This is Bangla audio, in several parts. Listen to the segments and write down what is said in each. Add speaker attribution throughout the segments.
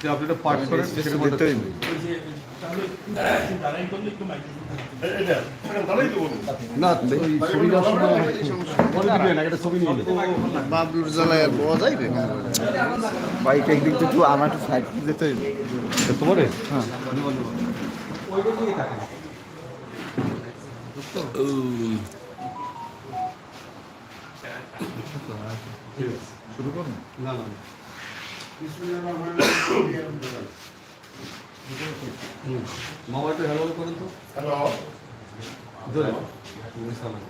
Speaker 1: যে আপনি এটা পাঠ করেন।
Speaker 2: বাবলুর জ্বালায় যাইবে? বাইক একদিক থেকে একটু আমার একটু সাইড যেতে হইবে
Speaker 1: এটা
Speaker 2: হ্যাঁ। শুরু করুন।
Speaker 1: না না। হুম। মামা একটু হ্যালো করেন তো
Speaker 3: হ্যালো
Speaker 1: ধরে সালাম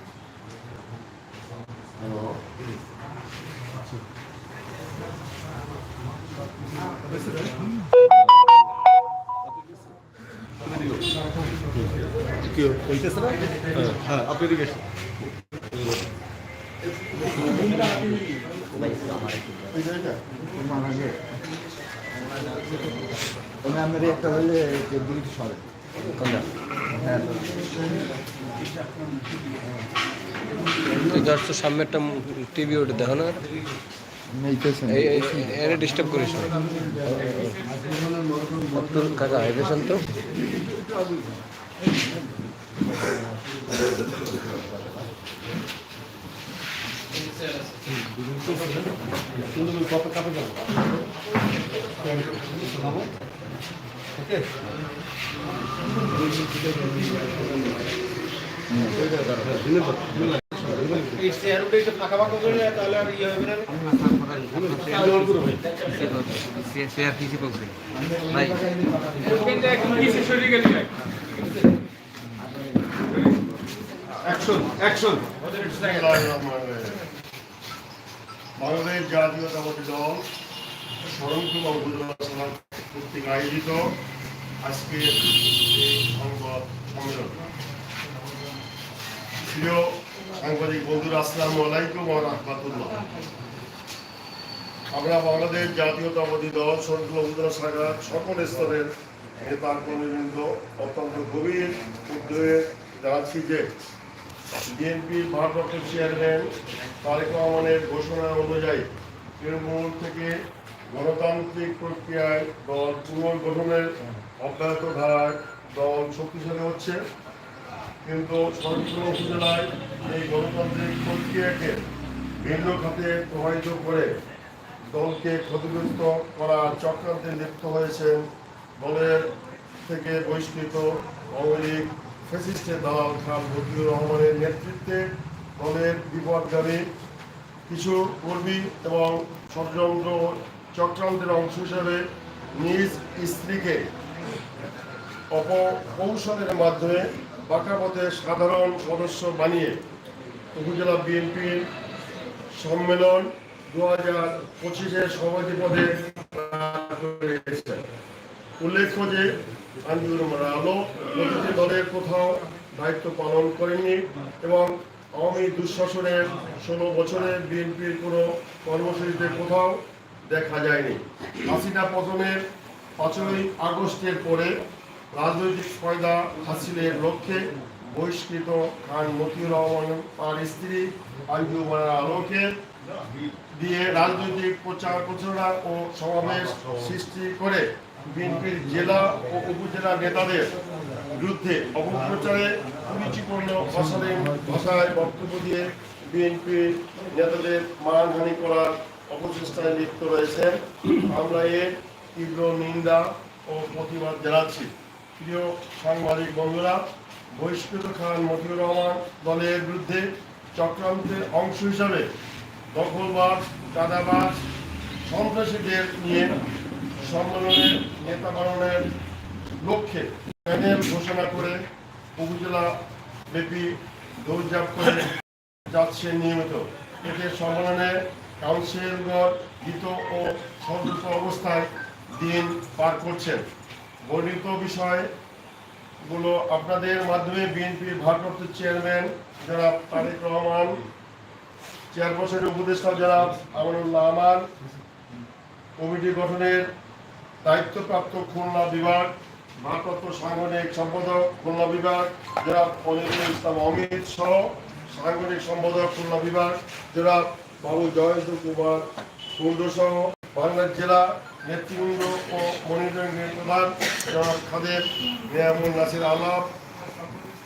Speaker 2: আমার একটা হইলে দিকে সরে
Speaker 4: সামনে একটা টিভি ওটা দেখো না তো
Speaker 1: কত কাপে যাব ওকে অ্যাকশন অ্যাকশন
Speaker 3: বাংলাদেশ জাতীয়তাবাদী দল স্মরণকুল উপজেলা কর্তৃক আয়োজিত আজকে এই সংবাদ সম্মেলন। প্রিয় সাংবাদিক বন্ধুরা, আসসালামু আলাইকুম রাহমাতুল্লাহ। আমরা বাংলাদেশ জাতীয়তাবাদী দল স্মরণকুল উপজেলা শাখার সকল স্তরের নেতা কর্মীবৃন্দ অত্যন্ত গভীর উদ্যোগে জানাচ্ছি যে বিএনপির ভারপ্রাপ্ত চেয়ারম্যান তারেক রহমানের ঘোষণা অনুযায়ী তৃণমূল থেকে গণতান্ত্রিক প্রক্রিয়ায় দল পুনর্গঠনের অব্যাহত ধারায় দল শক্তিশালী হচ্ছে। কিন্তু সরকার উপজেলায় এই গণতান্ত্রিক প্রক্রিয়াকে ভিন্ন খাতে প্রভাবিত করে দলকে ক্ষতিগ্রস্ত করার চক্রান্তে লিপ্ত হয়েছেন দলের থেকে বহিষ্কৃত আওয়ামী লীগ ফ্যাসিস্টের দালাল খান রহমানের নেতৃত্বে দলের বিপদগামী কিছু কর্মী এবং ষড়যন্ত্র চক্রান্তের অংশ হিসাবে নিজ স্ত্রীকে অপকৌশলের মাধ্যমে বাঁকাপথে সাধারণ সদস্য বানিয়ে উপজেলা বিএনপির সম্মেলন দু হাজার পঁচিশের সভাপতি পদে উল্লেখ্য যে রহমান আলো দলের কোথাও দায়িত্ব পালন করেনি এবং আওয়ামী দুঃশাসনের ষোলো বছরে বিএনপির কোনো কর্মসূচিতে কোথাও দেখা যায়নি। হাসিনা পতনের পাঁচই আগস্টের পরে রাজনৈতিক ফয়দা হাসিলের লক্ষ্যে বহিষ্কৃত খান মতিউর রহমান তার স্ত্রী আঞ্জুমান আলোকে দিয়ে রাজনৈতিক প্রচার প্রচারণা ও সমাবেশ সৃষ্টি করে। বিএনপির জেলা ও উপজেলা নেতাদের বিরুদ্ধে অপপ্রচারে কুরুচিপূর্ণ অশালীন ভাষায় বক্তব্য দিয়ে বিএনপি নেতাদের মানহানি করার অপচেষ্টায় লিপ্ত রয়েছেন আমরা এর তীব্র নিন্দা ও প্রতিবাদ জানাচ্ছি। প্রিয় সাংবাদিক বন্ধুরা, বহিষ্কৃত খান মতিউর রহমান দলের বিরুদ্ধে চক্রান্তের অংশ হিসাবে দখলবাজ, চাঁদাবাজ, সন্ত্রাসীদের নিয়ে সম্মেলনে নেতা বানানোর লক্ষ্যে প্যানেল ঘোষণা করে উপজেলা ব্যাপী দৌড়ঝাঁপ করে যাচ্ছে নিয়মিত। এতে সম্মেলনে কাউন্সিলগণ গীত ও সতর্ক অবস্থায় দিন পার করছেন। বর্ণিত বিষয়গুলো আপনাদের মাধ্যমে বিএনপির ভারপ্রাপ্ত চেয়ারম্যান যারা তারেক রহমান, চেয়ারপারসনের উপদেষ্টা যারা আমানুল্লাহ আমান, কমিটি গঠনের দায়িত্বপ্রাপ্ত খুলনা বিভাগ ভারপ্রাপ্ত সাংগঠনিক সম্পাদক খুলনা বিভাগ যারা অনিরুল ইসলাম অমিত সহ সাংগঠনিক সম্পাদক খুলনা বিভাগ যারা বাবু জয়েন্দ্র কুমার কুণ্ড সহ বাংলাদেশ জেলা নেতৃবৃন্দ ও মনিটরিং প্রধান জনাব খাদের নিয়ামুল নাসির আলাপ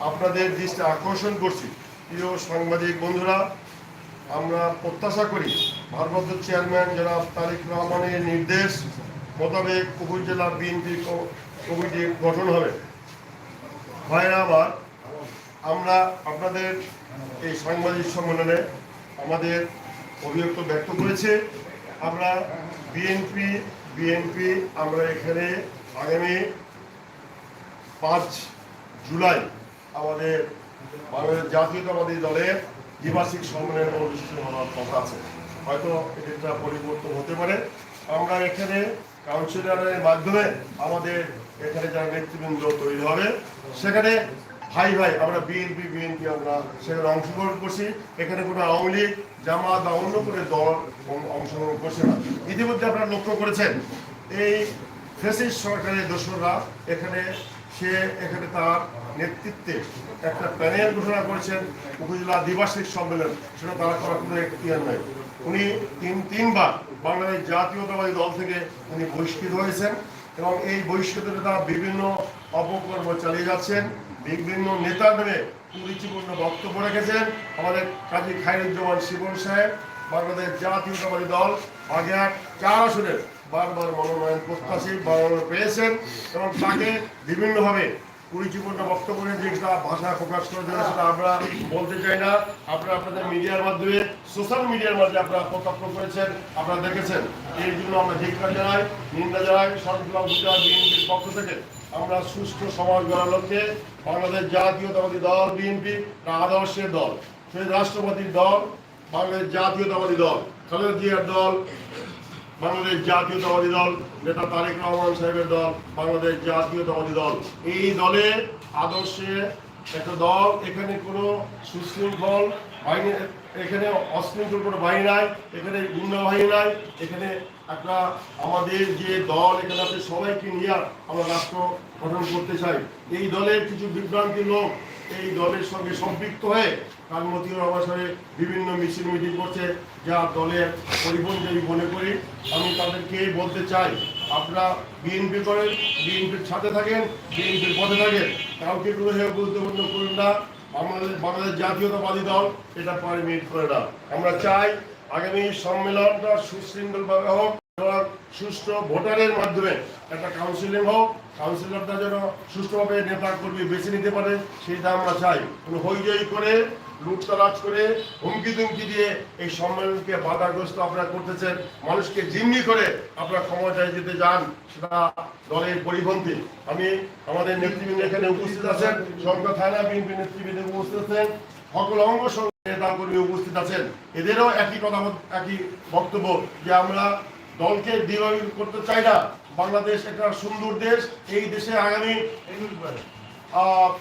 Speaker 3: আপনাদের দৃষ্টি আকর্ষণ করছি। প্রিয় সাংবাদিক বন্ধুরা, আমরা প্রত্যাশা করি ভারপ্রাপ্ত চেয়ারম্যান জনাব তারিক রহমানের নির্দেশ মোতাবেক জেলা বিএনপি কমিটি গঠন হবে। ভাইরা আমার আমরা আপনাদের এই সাংবাদিক সম্মেলনে আমাদের অভিযোগ ব্যক্ত করেছে। আমরা বিএনপি বিএনপি আমরা এখানে আগামী পাঁচ জুলাই আমাদের বাংলাদেশ জাতীয়তাবাদী দলের দ্বিবার্ষিক সম্মেলন অনুষ্ঠিত হওয়ার কথা আছে। হয়তো এটা পরিবর্তন হতে পারে। আমরা এখানে কাউন্সিলরের মাধ্যমে আমাদের এখানে যারা নেতৃবৃন্দ তৈরি হবে, সেখানে ভাই ভাই, আমরা বিএনপি বিএনপি আমরা সেখানে অংশগ্রহণ করছি। এখানে কোনো আওয়ামী লীগ, জামাত বা অন্য কোনো দল অংশগ্রহণ করছে না। ইতিমধ্যে আপনারা লক্ষ্য করেছেন, এই ফেসিস সরকারের দোসররা এখানে, সে এখানে তার নেতৃত্বে একটা প্যানেল ঘোষণা করেছেন, উপজেলা দ্বিবার্ষিক সম্মেলন। সেটা তারা করার কোনো এখতিয়ার নাই। উনি তিন তিনবার বাংলাদেশ জাতীয়তাবাদী দল থেকে উনি বহিষ্কৃত হয়েছেন এবং এই বহিষ্কৃতটা তারা বিভিন্ন অপকর্ম চালিয়ে যাচ্ছেন, বিভিন্ন নেতা নামে কুরুচিপূর্ণ বক্তব্য রেখেছেন। আমাদের কাজী খায়রুজ্জামান শিবন সাহেব, বাংলাদেশ জাতীয়তাবাদী দল, আগে এক চার আসনের বারবার মনোনয়ন প্রত্যাশী মনোনয়ন পেয়েছেন এবং তাকে বিভিন্নভাবে কুরুচিপূর্ণ বক্তব্য নিয়ে যে ভাষা প্রকাশ করে দেবে সেটা আমরা বলতে চাই না। আপনারা আপনাদের মিডিয়ার মাধ্যমে, সোশ্যাল মিডিয়ার মাধ্যমে আপনারা করেছেন, আপনারা দেখেছেন। জন্য আমরা ধিক্ষার জানাই, নিন্দা জানাই সরকার বিএনপির পক্ষ থেকে আমরা সুষ্ঠু সমাজ গড়ার লক্ষ্যে বাংলাদেশ জাতীয়তাবাদী দল, বিএনপি আদর্শের দল শহীদ রাষ্ট্রপতির দল, বাংলাদেশ জাতীয়তাবাদী দল, খালেদা জিয়ার দল বাংলাদেশ জাতীয়তাবাদী দল, নেতা তারেক রহমান সাহেবের দল, বাংলাদেশ জাতীয়তাবাদী দল। এই দলের আদর্শে একটা দল, এখানে কোনো সুশৃঙ্খল বাহিনী, এখানে অশৃঙ্খল কোনো বাহিনী নাই, এখানে গুন্ড বাহিনী নাই, এখানে একটা আমাদের যে দল এখানে আছে, সবাইকে নিয়ে আমরা রাষ্ট্র গঠন করতে চাই। এই দলের কিছু বিভ্রান্তি লোক এই দলের সঙ্গে সম্পৃক্ত হয়ে কাল মতিউর রহমান বিভিন্ন মিছিল মিটিং করছে, যা দলের আমি মনে করি, আমি তাদেরকে বলতে চাই, আপনারা বিএনপি করেন, বিএনপির সাথে থাকেন, বিএনপির পথে থাকেন। কাউকে কোনো গুরুত্বপূর্ণ করুন না। বাংলাদেশ বাংলাদেশ জাতীয়তাবাদী দল, এটা পারমিট করে না আমরা চাই আগামী সম্মেলনটা সুশৃঙ্খলভাবে হোক সুষ্ঠু ভোটারের মাধ্যমে একটা কাউন্সিলিং হোক। কাউন্সিলরটা যেন সুষ্ঠুভাবে নেতা কর্মী বেছে নিতে পারে, সেটা আমরা চাই। করে লুটতরাজ করে হুমকি দুমকি দিয়ে এই সম্মেলনকে বাধাগ্রস্ত আপনারা করতেছেন। মানুষকে জিম্মি করে আপনারা ক্ষমতায় যেতে যান, সেটা দলের পরিপন্থী। আমি, আমাদের নেতৃবৃন্দ এখানে উপস্থিত আছেন সরকার থানা বিএনপি নেতৃবৃন্দ উপস্থিত আছেন, সকল অঙ্গ সঙ্গে নেতা কর্মী উপস্থিত আছেন। এদেরও একই কথা একই বক্তব্য যে আমরা দলকে ডিভাইড করতে চাই না। বাংলাদেশ একটা সুন্দর দেশ, এই দেশে আগামী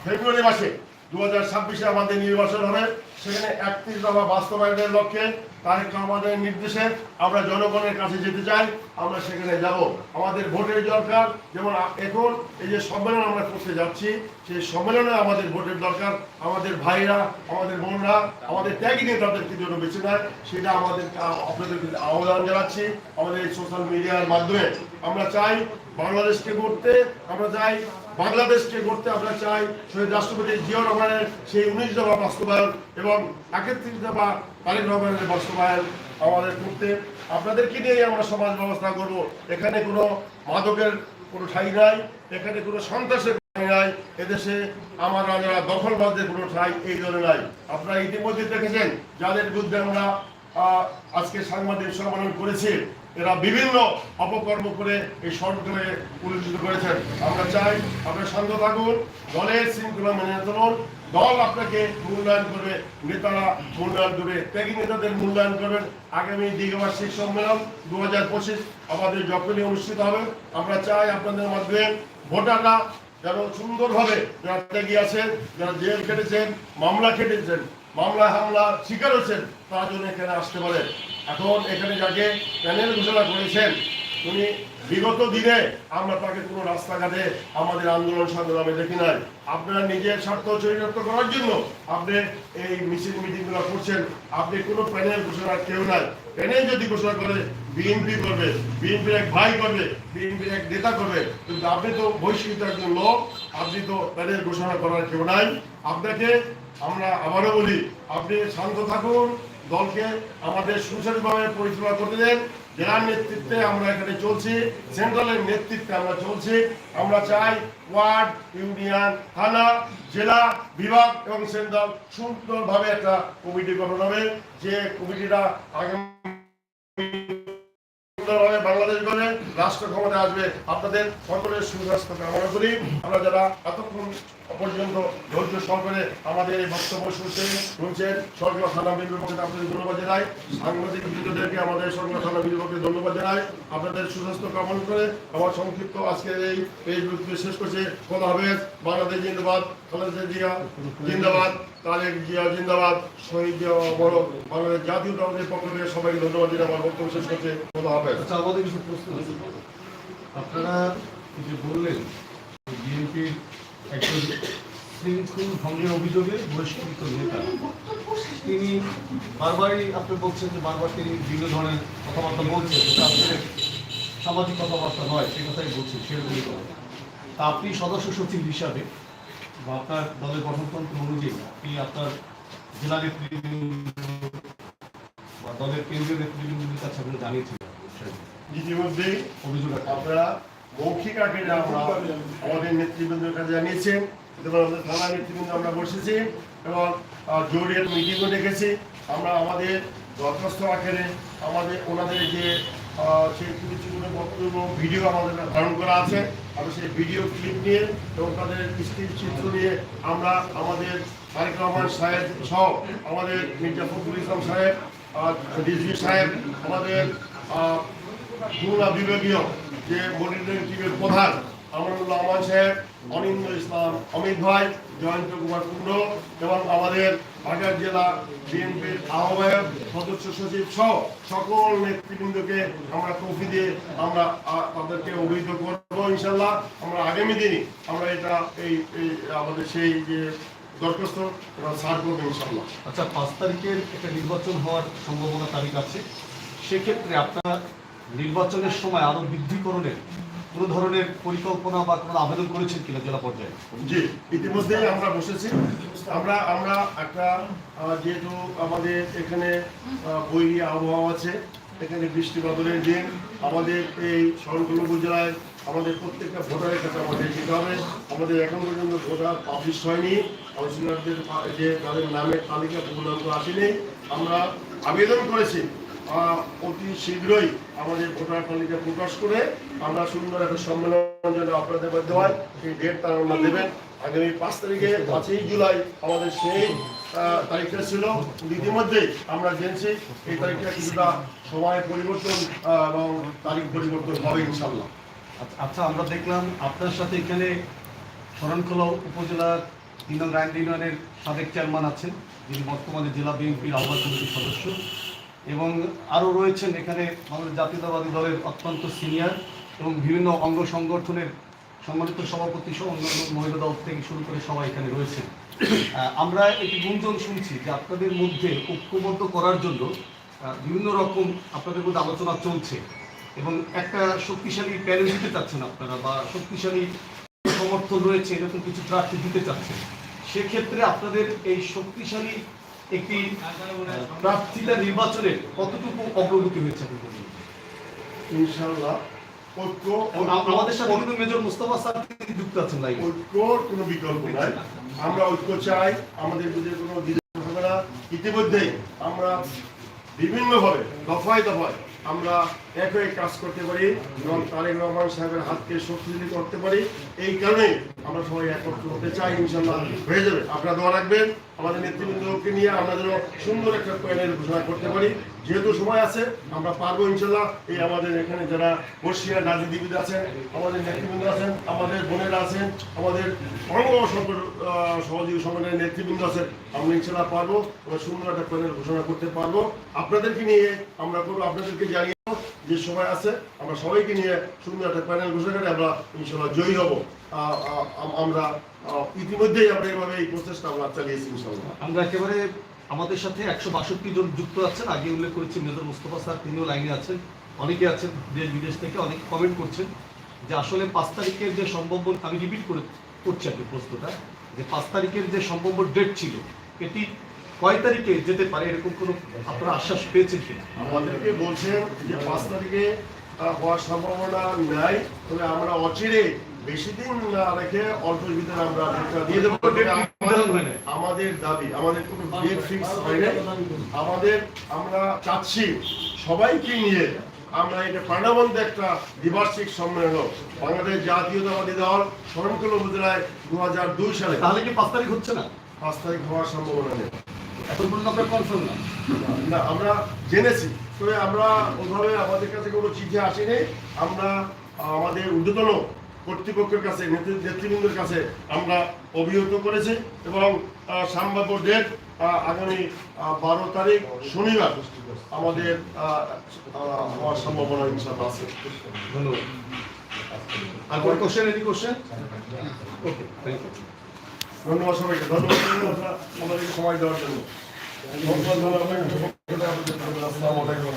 Speaker 3: ফেব্রুয়ারি মাসে দু হাজার ছাব্বিশে আমাদের নির্বাচন হবে। সেখানে একত্রিশ দফা বাস্তবায়নের লক্ষ্যে তারেক রহমানের নির্দেশে আমরা জনগণের কাছে যেতে চাই, আমরা সেখানে যাব। আমাদের ভোটের দরকার, যেমন এখন এই যে সম্মেলন আমরা করতে যাচ্ছি, সেই সম্মেলনে আমাদের ভোটের দরকার। আমাদের ভাইরা, আমাদের বোনরা, আমাদের ত্যাগী নেতাদেরকে জন্য বেছে নেয়, সেটা আমাদের আপনাদের আহ্বান জানাচ্ছি আমাদের এই সোশ্যাল মিডিয়ার মাধ্যমে। আমরা চাই বাংলাদেশকে গড়তে, আমরা চাই বাংলাদেশকে গড়তে, আমরা চাই শহীদ রাষ্ট্রপতি জিয়া রহমানের সেই উনিশ দফা বাস্তবায়ন এবং একত্রিশ দফা তারেক রহমানের বাস্তবায়ন আমাদের করতে আপনাদেরকে নিয়েই আমরা সমাজ ব্যবস্থা করব? এখানে কোনো মাদকের কোনো ঠাই নাই, এখানে কোনো সন্ত্রাসের নাই, এদেশে আমার যারা দখলবাজদের কোনো ঠাই এই দলে নাই। আপনারা ইতিমধ্যে দেখেছেন, যাদের বিরুদ্ধে আমরা আজকে সাংবাদিক সম্মেলন করেছি এরা বিভিন্ন অপকর্ম করে এই সরকারে পরিচিত করেছেন আমরা চাই আপনার শান্ত থাকুন দলের শৃঙ্খলা মেনে চলুন, দল আপনাকে মূল্যায়ন করবে, নেতারা মূল্যায়ন করবে, ত্যাগী নেতাদের মূল্যায়ন করবেন। আগামী দ্বিবার্ষিক সম্মেলন দু হাজার পঁচিশ আমাদের যখনই অনুষ্ঠিত হবে, আমরা চাই আপনাদের মাধ্যমে ভোটাররা যেন সুন্দরভাবে যারা ত্যাগী আছেন, যারা জেল খেটেছেন, মামলা খেটেছেন, মামলা হামলা শিকার হচ্ছেন তারা জন্য এখানে আসতে পারে। এখন এখানে যাকে প্যানেল ঘোষণা করেছেন, উনি বিগত দিনে আমরা তাকে কোনো রাস্তাঘাটে আমাদের আন্দোলন সংগ্রামে দেখি নাই। আপনারা নিজের স্বার্থ চরিতার্থ করার জন্য আপনি এই মিছিল মিটিংগুলো করছেন। আপনি কোনো প্যানেল ঘোষণা কেউ নাই। প্যানেল যদি ঘোষণা করে, বিএনপি করবে, বিএনপির এক ভাই করবে, বিএনপির এক নেতা করবে, কিন্তু আপনি তো বহিষ্কৃত একজন লোক, আপনি তো প্যানেল ঘোষণা করার কেউ নাই। আপনাকে আমরা আবারও বলি, আপনি শান্ত থাকুন দলকে আমাদের সুচারুভাবে পরিচালনা করতে দেন। জেলার নেতৃত্বে আমরা এখানে চলছি, সেন্ট্রালের নেতৃত্বে আমরা চলছি। আমরা চাই ওয়ার্ড, ইউনিয়ন, থানা, জেলা, বিভাগ এবং সেন্ট্রাল সুন্দরভাবে একটা কমিটি গঠন হবে। যে কমিটিটা আগামী বাংলাদেশ গড়ে রাষ্ট্র ক্ষমতা আসবে, আপনাদের সকলের সুস্বাস্থ্য কামনা করি। আমরা যারা এতক্ষণ পর্যন্ত ধৈর্য সহকারে আমাদের এই বক্তব্য শুনছেন শুনছেন সরকার থানা পক্ষে আপনাদের ধন্যবাদ জানাই। সাংবাদিক বৃন্দদেরকে আমাদের সরকার থানা পক্ষে ধন্যবাদ জানাই। আপনাদের সুস্বাস্থ্য কামনা করে আমার সংক্ষিপ্ত আজকের এই ফেসবুক শেষ করছে। কথা হবে বাংলাদেশ জিন্দাবাদ। খালেদা জিয়া জিন্দাবাদ। তারেক জিয়া জিন্দাবাদ। শহীদ জিয়া বড় বাংলাদেশ জাতীয় দলের পক্ষ থেকে সবাইকে ধন্যবাদ দিয়ে আমার বক্তব্য শেষ করছে। কথা হবে
Speaker 1: আচ্ছা আপনারা যে বললেন বিএনপির একজন শৃঙ্খল ভঙ্গের অভিযোগে বহিষ্কৃত নেতা তিনি বারবারই আপনি বলছেন যে বারবার তিনি বিভিন্ন ধরনের কথাবার্তা বলছেন আসলে সামাজিক কথাবার্তা নয় সে কথাই বলছেন সেরকমই কথা তা আপনি সদস্য সচিব হিসাবে বা আপনার দলের গঠনতন্ত্র অনুযায়ী আপনি আপনার জেলা নেতৃবৃন্দ বা দলের কেন্দ্রীয় নেতৃবৃন্দের কাছে আপনি জানিয়েছিলেন।
Speaker 3: ইতিমধ্যেই
Speaker 1: অভিযোগ।
Speaker 3: আপনারা মৌখিক আকারে আমরা আমাদের নেতৃবৃন্দের কাছে জানিয়েছেন এবং আমাদের থানা নেতৃবৃন্দ আমরা বসেছি এবং জরুরি মিটিংও ডেকেছি। আমরা আমাদের দরখাস্ত আকারে আমাদের, ওনাদের যে সেই গুরুত্বপূর্ণ বক্তব্য, ভিডিও আমাদের ধারণ করা আছে। আমরা সেই ভিডিও ক্লিপ নিয়ে এবং তাদের স্থির চিত্র নিয়ে আমরা আমাদের তারেক রহমান সাহেব সহ আমাদের মির্জা ফখরুল ইসলাম সাহেব ডিসি সাহেব, আমাদের খুলনা বিভাগীয় যে মনিটরিং টিমের প্রধান সাহেব অনিন্দ ইসলাম অমিত ভাই, জয়ন্ত কুমার কুণ্ড এবং আমাদের জেলা বিএনপির আহ্বায়ক সদস্য সচিব সহ সকল নেতৃবৃন্দকে আমরা কফি দিয়ে আমরা তাদেরকে অভিহিত করব ইনশাল্লাহ আমরা আগামী দিনই আমরা এটা, এই আমাদের সেই যে দরখাস্ত সার ইনশাল্লাহ
Speaker 1: আচ্ছা পাঁচ তারিখের একটা নির্বাচন হওয়ার সম্ভাবনা তারিখ আছে। সেক্ষেত্রে আপনার নির্বাচনের সময় আরও বৃদ্ধিকরণের কোনো ধরনের পরিকল্পনা বা কোনো আবেদন করেছেন কিনা জেলা পর্যায়ে?
Speaker 3: জি ইতিমধ্যে আমরা বসেছি। আমরা আমরা একটা যেহেতু আমাদের এখানে বৈরী আবহাওয়া আছে, এখানে বৃষ্টি বাদলের দিন, আমাদের এই শরণকুল উপজেলায় আমাদের প্রত্যেকটা ভোটারের কাছে আমাদের যেতে হবে। আমাদের এখন পর্যন্ত ভোটার পাবলিশ হয়নি। কাউন্সিলরদের যে তাদের নামের তালিকা পূর্ণাঙ্গ আসেনি। আমরা আবেদন করেছি। অতি শীঘ্রই আমাদের ভোটার তালিকা প্রকাশ করে আমরা সুন্দর একটা সম্মেলন যেন আপনাদের মধ্যে হয়, সেই ডেট তারা আমরা দেবেন। আগামী পাঁচ তারিখে, পাঁচই জুলাই আমাদের সেই তারিখটা ছিল। ইতিমধ্যে আমরা জেনেছি এই তারিখটা কিছুটা সময় পরিবর্তন এবং তারিখ পরিবর্তন হবে ইনশাল্লাহ
Speaker 1: আচ্ছা- আচ্ছা আমরা দেখলাম আপনার সাথে এখানে শরণখোলা উপজেলার তিন নং রায়ন ইউনিয়নের সাবেক চেয়ারম্যান আছেন, যিনি বর্তমানে জেলা বিএনপির আহ্বায়ক কমিটির সদস্য। এবং আরও রয়েছেন এখানে বাংলাদেশ জাতীয়তাবাদী দলের অত্যন্ত সিনিয়র এবং বিভিন্ন অঙ্গ সংগঠনের সম্মানিত সভাপতি সহ অন্যান্য মহিলা দল থেকে শুরু করে সবাই এখানে রয়েছেন। আমরা একটি গুঞ্জন শুনছি যে আপনাদের মধ্যে ঐক্যবদ্ধ করার জন্য বিভিন্ন রকম আপনাদের মধ্যে আলোচনা চলছে এবং একটা শক্তিশালী প্যানেল দিতে চাচ্ছেন আপনারা বা শক্তিশালী সমর্থন রয়েছে, এরকম কিছু প্রার্থী দিতে চাচ্ছেন। সেক্ষেত্রে আপনাদের এই শক্তিশালী একটি প্রার্থীতা নির্বাচনের কতটুকু অগ্রগতি হয়েছে
Speaker 3: ঐক্য
Speaker 1: আমাদের সাথে কিন্তু মেজর মুস্তফা স্যার যুক্ত আছেন নাই
Speaker 3: ঐক্যর কোনো বিকল্প নাই। আমরা ঐক্য চাই আমাদের মধ্যে কোনো ইতিমধ্যেই আমরা বিভিন্নভাবে দফায় দফায় আমরা এক হয়ে কাজ করতে পারি এবং তারেক রহমান সাহেবের হাতকে শক্তিশালী করতে পারি। এই কারণে আমরা সবাই একত্র হতে চাই ইনশাল্লাহ হয়ে যাবে। আপনারা দোয়া রাখবেন। আমাদের নেতৃবৃন্দকে নিয়ে আমরা যেন সুন্দর একটা প্যানেল ঘোষণা করতে পারি। যেহেতু সময় আছে আমরা পারব ইনশাল্লাহ এই আমাদের এখানে যারা বর্ষিয়া বর্ষিয়ার রাজনীতিবিদ আছেন আমাদের নেতৃবৃন্দ আছেন আমাদের বোনেরা আছেন আমাদের আহ, সহযোগী সংগঠনের নেতৃবৃন্দ আছেন আমরা ইনশাল্লাহ পারব। আমরা সুন্দর একটা প্যানেল ঘোষণা করতে পারব। আপনাদেরকে নিয়ে আমরা করব আপনাদেরকে জানিয়ে যে সময় আছে, আমরা সবাইকে নিয়ে সুন্দর একটা প্যানেল ঘোষণা আমরা ইনশাল্লাহ জয়ী হব। আমরা ইতিমধ্যেই আমরা এইভাবে এই প্রচেষ্টা আমরা চালিয়েছি ইনশাল্লাহ।
Speaker 1: আমরা একেবারে আমাদের সাথে একশো বাষট্টি জন যুক্ত আছেন। আগে উল্লেখ করেছি মেজর মুস্তফা স্যার, তিনিও লাইনে আছেন। অনেকে আছেন দেশ বিদেশ থেকে, অনেক কমেন্ট করছেন যে আসলে পাঁচ তারিখের যে সম্ভাব্য আমি রিপিট করে করছি কি প্রশ্নটা, যে পাঁচ তারিখের যে সম্ভাব্য ডেট ছিল, এটি কয় তারিখে যেতে পারে এরকম কোনো আপনারা আশ্বাস পেয়েছেন কিনা?
Speaker 3: আমাদেরকে বলছেন যে পাঁচ তারিখে হওয়ার সম্ভাবনা নাই তবে আমরা অচিরে বেশি দিন না রেখে অল্পের ভিতরে আমরা দিয়ে দেবো আমাদের- দাবি আমাদের কোনো ডেট ফিক্স হয় নাই। আমাদের আমরা চাচ্ছি সবাইকে নিয়ে আমরা এটা প্রাণবন্ত একটা দ্বিবার্ষিক সম্মেলন হোক। বাংলাদেশ জাতীয়তাবাদী দল শরণকুল উপজেলায় দু হাজার দুই সালে।
Speaker 1: তাহলে কি পাঁচ তারিখ হচ্ছে না?
Speaker 3: পাঁচ তারিখ হওয়ার সম্ভাবনা নেই।
Speaker 1: এখন পর্যন্ত আপনার কনফার্ম না।
Speaker 3: না আমরা জেনেছি। তবে আমরা ওইভাবে আমাদের কাছে কোনো চিঠি আসেনি। আমরা আমাদের ঊর্ধ্বতন কর্তৃপক্ষের কাছে নেতৃ- নেতৃবৃন্দের কাছে আমরা অভিহিত করেছি এবং সম্ভাব্য ডেট আগামী বারো তারিখ শনিবার আমাদের হওয়ার সম্ভাবনা ইনশাল্লাহ আছে।
Speaker 1: ধন্যবাদ। আর question any question okay thank you
Speaker 3: ধন্যবাদ সবাইকে ধন্যবাদ আপনারা আমাদেরকে সময় দেওয়ার জন্য ধন্যবাদ আসসালামু আলাইকুম